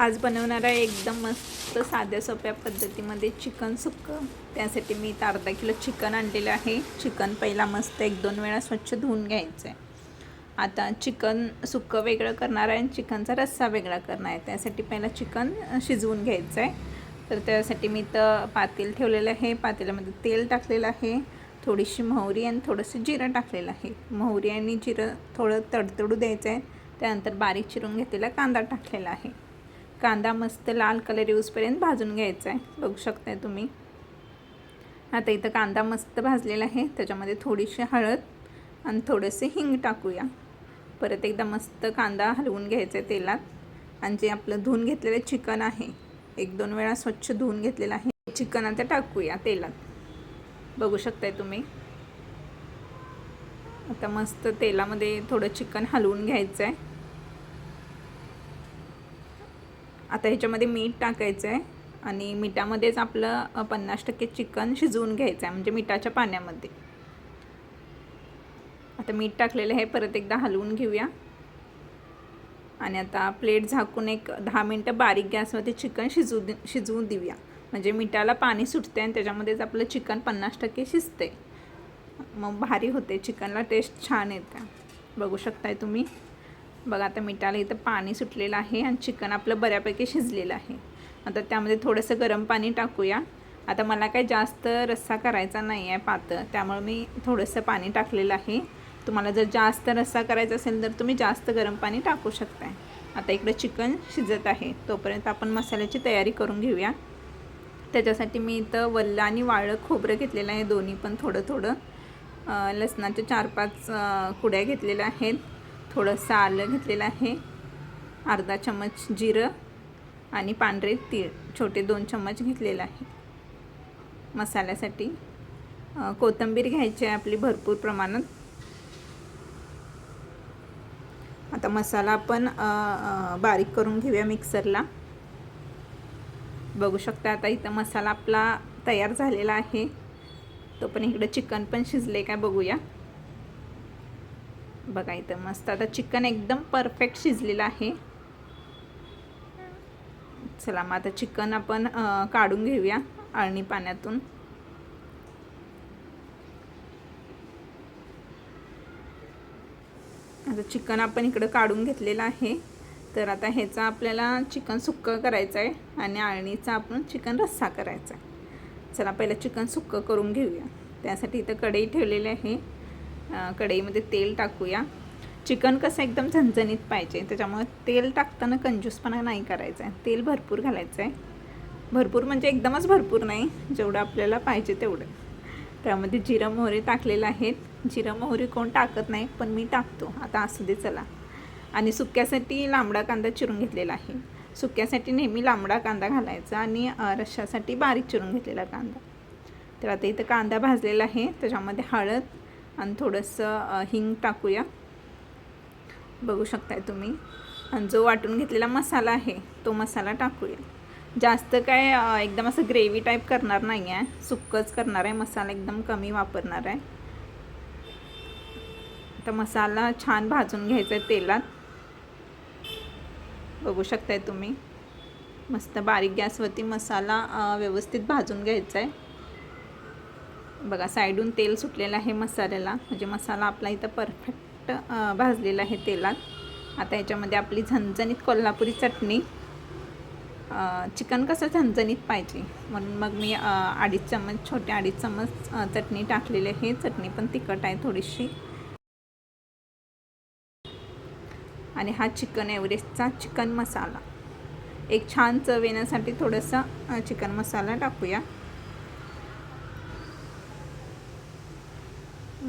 आज बनवणार आहे एकदम मस्त साध्या सोप्या पद्धतीमध्ये चिकन सुक्कं. त्यासाठी मी इथं अर्धा किलो चिकन आणलेलं आहे. चिकन पहिला मस्त एक दोन वेळा स्वच्छ धुवून घ्यायचं आहे आता चिकन सुक्कं वेगळं करणार आहे आणि चिकनचा रस्सा वेगळा करणार आहे. त्यासाठी पहिला चिकन शिजवून घ्यायचं आहे तर त्यासाठी मी इथं पातेल ठेवलेलं आहे. पातेल्यामध्ये तेल टाकलेलं आहे. थोडीशी मोहरी आणि थोडंसं जिरं टाकलेलं आहे. मोहरी आणि जिरं थोडं तडतडू द्यायचं आहे त्यानंतर बारीक चिरून घेतलेला कांदा टाकलेला आहे. कांदा मस्त लाल कलर येऊसपर्यंत भाजून घ्यायचा आहे बघू शकताय तुम्ही. आता इथं कांदा मस्त भाजलेला आहे. त्याच्यामध्ये थोडीशी हळद आणि थोडेसे हिंग टाकूया. परत एकदा मस्त कांदा हलवून घ्यायचा आहे तेलात. आणि जे आपलं धुवून घेतलेलं चिकन आहे एक दोन वेळा स्वच्छ धुवून घेतलेलं आहे. चिकन आता टाकूया तेलात. बघू शकताय तुम्ही. आता मस्त तेलामध्ये थोडं चिकन हलवून घ्यायचं आहे आता ह्याच्यामध्ये मीठ टाकायचं आहे आणि मिठामध्येच आपलं पन्नास टक्के चिकन शिजवून घ्यायचं आहे म्हणजे मिठाच्या पाण्यामध्ये. आता मीठ टाकलेलं आहे परत एकदा हलवून घेऊया. आणि आता प्लेट झाकून एक दहा मिनटं बारीक गॅसवरती चिकन शिजू दे शिजवून देऊया. म्हणजे मिठाला पाणी सुटते आणि त्याच्यामध्येच आपलं चिकन पन्नास टक्के शिजते मग भारी होते चिकनला टेस्ट छान येते बघू शकताय तुम्ही. बघा आता मिठाला इथं पाणी सुटलेलं आहे आणि चिकन आपलं बऱ्यापैकी शिजलेलं आहे. आता त्यामध्ये थोडंसं गरम पाणी टाकूया. आता मला काही जास्त रस्सा करायचा नाही आहे पातळ त्यामुळे मी थोडंसं पाणी टाकलेलं आहे. तुम्हाला जर जास्त रस्सा करायचा असेल तर तुम्ही जास्त गरम पाणी टाकू शकताय. आता इकडं चिकन शिजत आहे. तोपर्यंत आपण मसाल्याची तयारी करून घेऊया. त्याच्यासाठी मी इथं वल्लं आणि वाळं खोबरं घेतलेलं आहे दोन्ही पण थोडं थोडं. लसणाचे चार पाच कुड्या घेतलेल्या आहेत. थोडंसं आलं घेतलेलं आहे. अर्धा चम्मच जिरं आणि पांढरे तीळ छोटे दोन चम्मच घेतलेलं आहे. मसाल्यासाठी कोथिंबीर घ्यायची आहे आपली भरपूर प्रमाणात. आता मसाला आपण बारीक करून घेऊया मिक्सरला. बघू शकता आता इथं मसाला आपला तयार झालेला आहे. तो पण इकडं चिकन पण शिजले काय बघूया. बघा इथं मस्त. आता चिकन एकदम परफेक्ट शिजलेलं आहे. चला मग आता चिकन आपण काढून घेऊया अळणी पाण्यातून. आता चिकन आपण इकडं काढून घेतलेलं आहे. तर आता ह्याचा आपल्याला चिकन सुक्कं करायचं आहे आणि अळणीचा आपण चिकन रस्सा करायचा आहे चला पहिलं चिकन सुक्कं करून घेऊया. त्यासाठी इथं कढई ठेवलेली आहे. कढईमध्ये तेल टाकूया. चिकन कसं एकदम झणझणीत पाहिजे त्याच्यामुळे तेल टाकताना कंजूसपणा नाही करायचं आहे. तेल भरपूर घालायचं आहे. भरपूर म्हणजे एकदमच भरपूर नाही जेवढं आपल्याला पाहिजे तेवढं. त्यामध्ये जिरं मोहरी टाकलेलं आहेत. जिरं मोहरी कोण टाकत नाही पण मी टाकतो. आता असू दे चला. आणि सुक्यासाठी लांबडा कांदा चिरून घेतलेला आहे. सुक्यासाठी नेहमी लांबडा कांदा घालायचा आणि रश्शासाठी बारीक चिरून घेतलेला कांदा. तर आता इथं कांदा भाजलेला आहे. त्याच्यामध्ये हळद आणि थोडंसं हिंग टाकूया. बघू शकताय तुम्ही. आणि जो वाटून घेतलेला मसाला आहे तो मसाला टाकूया. जास्त काय एकदम असं ग्रेव्ही टाईप करणार नाही आहे सुक्कच करणार आहे. मसाला एकदम कमी वापरणार आहे. तर मसाला छान भाजून घ्यायचा आहे तेलात. बघू शकताय तुम्ही. मस्त बारीक गॅसवरती मसाला व्यवस्थित भाजून घ्यायचा आहे. बघा साईडून तेल सुटलेलं आहे मसाल्याला. म्हणजे मसाला आपला इथं परफेक्ट भाजलेला आहे तेलात. आता याच्यामध्ये आपली झणझणीत कोल्हापुरी चटणी. चिकन कसं झणझणीत पाहिजे? म्हणून मग मी अडीच चम्मच छोटे अडीच चम्मच चटणी टाकलेली आहे. चटणी पण तिखट आहे थोडीशी. आणि हा चिकन एव्हरेस्टचा चिकन मसाला. एक छान चव येण्यासाठी थोडंसं चिकन मसाला टाकूया.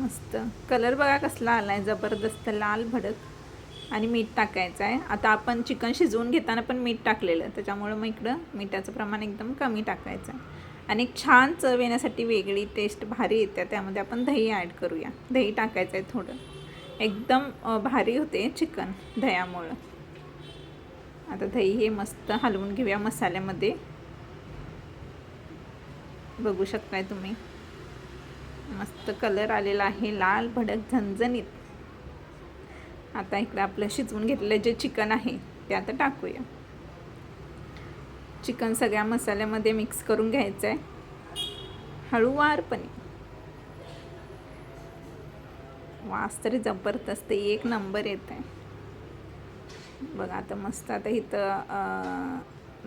मस्त. कलर बघा कसला आला आहे जबरदस्त लाल भडक आणि मीठ टाकायचं आहे. आता आपण चिकन शिजवून घेताना पण मीठ टाकलेलं त्याच्यामुळं मग इकडं मिठाचं प्रमाण एकदम कमी टाकायचं आहे. आणि एक छान चव येण्यासाठी वेगळी टेस्ट भारी येते त्यामध्ये आपण दही ॲड करूया. दही टाकायचं आहे थोडं. एकदम भारी होते चिकन दह्यामुळं. आता दही हे मस्त हलवून घेऊया मसाल्यामध्ये. बघू शकताय तुम्ही. मस्त कलर आलेला आहे लाल भडक झणझणीत. आता इकडं आपलं शिजवून घेतलेलं जे चिकन आहे ते आता टाकूया. चिकन सगळ्या मसाल्यामध्ये मिक्स करून घ्यायचं आहे हळूवारपणे वास तरी जबरदस्त एक नंबर येत आहे बघा आता मस्त आता इथं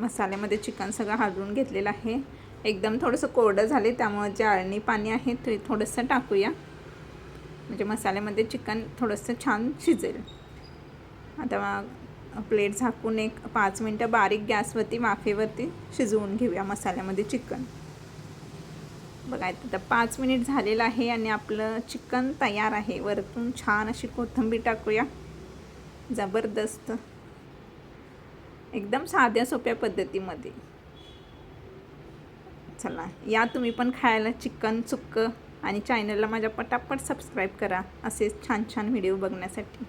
मसाल्यामध्ये चिकन सगळं हलवून घेतलेलं आहे. एकदम थोडंसं कोरडं झाले त्यामुळे जे आळणी पाणी आहे ते थोडंसं टाकूया. म्हणजे मसाल्यामध्ये चिकन थोडंसं छान शिजेल. आता प्लेट झाकून एक पाच मिनटं बारीक गॅसवरती वाफेवरती शिजवून घेऊया मसाल्यामध्ये चिकन. बघा आता पाच मिनिट झालेलं आहे आणि आपलं चिकन तयार आहे. वरतून छान अशी कोथिंबीर टाकूया. जबरदस्त. एकदम साध्या सोप्या पद्धतीमध्ये. चला या तुम्ही पण खायला चिकन चुक्क आणि चॅनलला माझ्या पटापट सबस्क्राईब करा. असेच छान छान व्हिडिओ बघण्यासाठी.